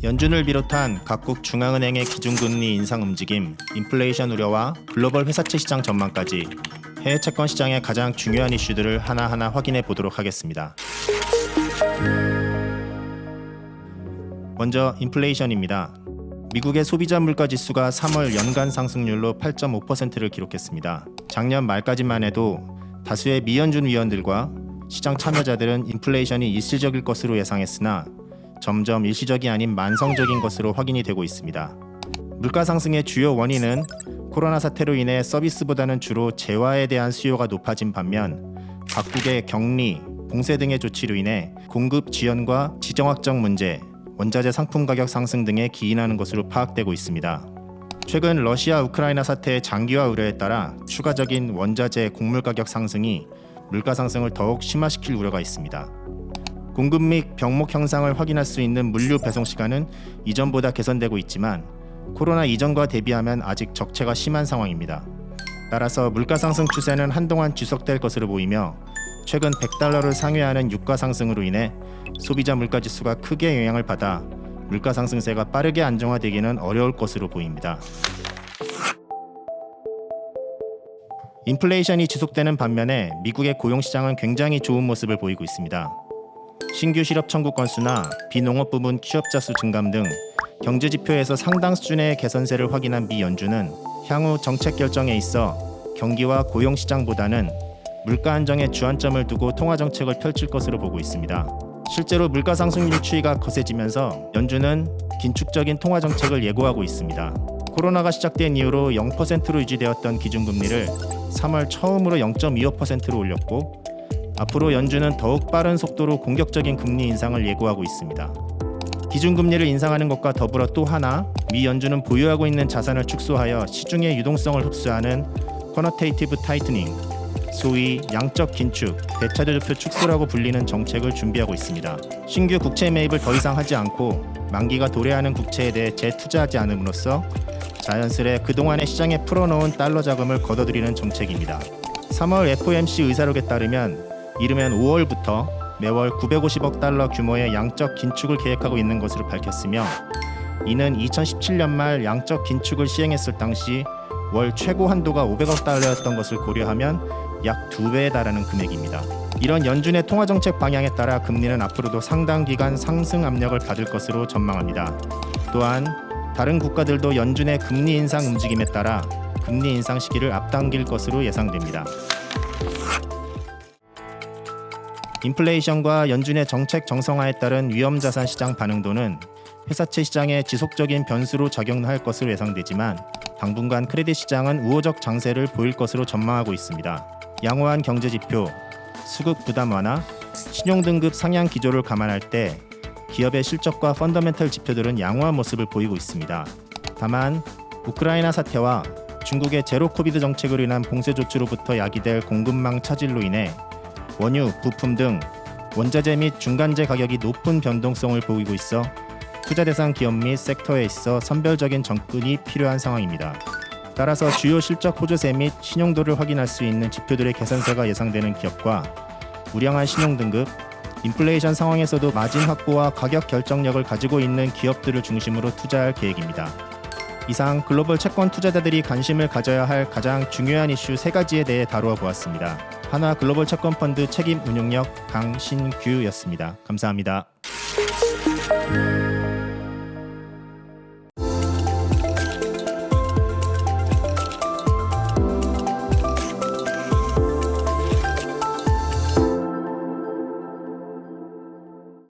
연준을 비롯한 각국 중앙은행의 기준금리 인상 움직임, 인플레이션 우려와 글로벌 회사채 시장 전망까지 해외 채권 시장의 가장 중요한 이슈들을 하나하나 확인해 보도록 하겠습니다. 먼저 인플레이션입니다. 미국의 소비자 물가 지수가 3월 연간 상승률로 8.5%를 기록했습니다. 작년 말까지만 해도 다수의 미연준 위원들과 시장 참여자들은 인플레이션이 일시적일 것으로 예상했으나 점점 일시적이 아닌 만성적인 것으로 확인이 되고 있습니다. 물가 상승의 주요 원인은 코로나 사태로 인해 서비스보다는 주로 재화에 대한 수요가 높아진 반면 각국의 격리, 봉쇄 등의 조치로 인해 공급 지연과 지정 확정 문제, 원자재 상품 가격 상승 등에 기인하는 것으로 파악되고 있습니다. 최근 러시아 우크라이나 사태의 장기화 우려에 따라 추가적인 원자재 곡물 가격 상승이 물가 상승을 더욱 심화시킬 우려가 있습니다. 공급 및 병목 형상을 확인할 수 있는 물류 배송 시간은 이전보다 개선되고 있지만 코로나 이전과 대비하면 아직 적체가 심한 상황입니다. 따라서 물가 상승 추세는 한동안 지속될 것으로 보이며 최근 100달러를 상회하는 유가 상승으로 인해 소비자 물가 지수가 크게 영향을 받아 물가 상승세가 빠르게 안정화되기는 어려울 것으로 보입니다. 인플레이션이 지속되는 반면에 미국의 고용 시장은 굉장히 좋은 모습을 보이고 있습니다. 신규 실업 청구 건수나 비농업 부문 취업자 수 증감 등 경제 지표에서 상당 수준의 개선세를 확인한 미 연준은 향후 정책 결정에 있어 경기와 고용 시장보다는 물가 안정에 주안점을 두고 통화 정책을 펼칠 것으로 보고 있습니다. 실제로 물가 상승률 추이가 거세지면서 연준은 긴축적인 통화 정책을 예고하고 있습니다. 코로나가 시작된 이후로 0%로 유지되었던 기준금리를 3월 처음으로 0.25%로 올렸고 앞으로 연준은 더욱 빠른 속도로 공격적인 금리 인상을 예고하고 있습니다. 기준금리를 인상하는 것과 더불어 또 하나 미 연준은 보유하고 있는 자산을 축소하여 시중의 유동성을 흡수하는 쿼너테이티브 타이트닝, 소위 양적 긴축, 대차대조표 축소라고 불리는 정책을 준비하고 있습니다. 신규 국채 매입을 더 이상 하지 않고 만기가 도래하는 국채에 대해 재투자하지 않음으로써 자연스레 그동안의 시장에 풀어놓은 달러 자금을 걷어들이는 정책입니다. 3월 FOMC 의사록에 따르면 이르면 5월부터 매월 950억 달러 규모의 양적 긴축을 계획하고 있는 것으로 밝혔으며 이는 2017년 말 양적 긴축을 시행했을 당시 월 최고 한도가 500억 달러였던 것을 고려하면 약두 배에 달하는 금액입니다. 이런 연준의 통화 정책 방향에 따라 금리는 앞으로도 상당 기간 상승 압력을 받을 것으로 전망합니다. 또한 다른 국가들도 연준의 금리 인상 움직임에 따라 금리 인상 시기를 앞당길 것으로 예상됩니다. 인플레이션과 연준의 정책 정성화에 따른 위험 자산 시장 반응도는 회사채 시장의 지속적인 변수로 작용할 것으로 예상되지만 당분간 크레딧 시장은 우호적 장세를 보일 것으로 전망하고 있습니다. 양호한 경제 지표, 수급 부담 완화, 신용 등급 상향 기조를 감안할 때 기업의 실적과 펀더멘털 지표들은 양호한 모습을 보이고 있습니다. 다만 우크라이나 사태와 중국의 제로 코비드 정책으로 인한 봉쇄 조치로부터 야기될 공급망 차질로 인해 원유, 부품 등 원자재 및 중간재 가격이 높은 변동성을 보이고 있어 투자 대상 기업 및 섹터에 있어 선별적인 접근이 필요한 상황입니다. 따라서 주요 실적 호조세 및 신용도를 확인할 수 있는 지표들의 개선세가 예상되는 기업과 우량한 신용 등급, 인플레이션 상황에서도 마진 확보와 가격 결정력을 가지고 있는 기업들을 중심으로 투자할 계획입니다. 이상 글로벌 채권 투자자들이 관심을 가져야 할 가장 중요한 이슈 세 가지에 대해 다루어 보았습니다. 하나 글로벌 채권 펀드 책임 운용력 강신규였습니다. 감사합니다.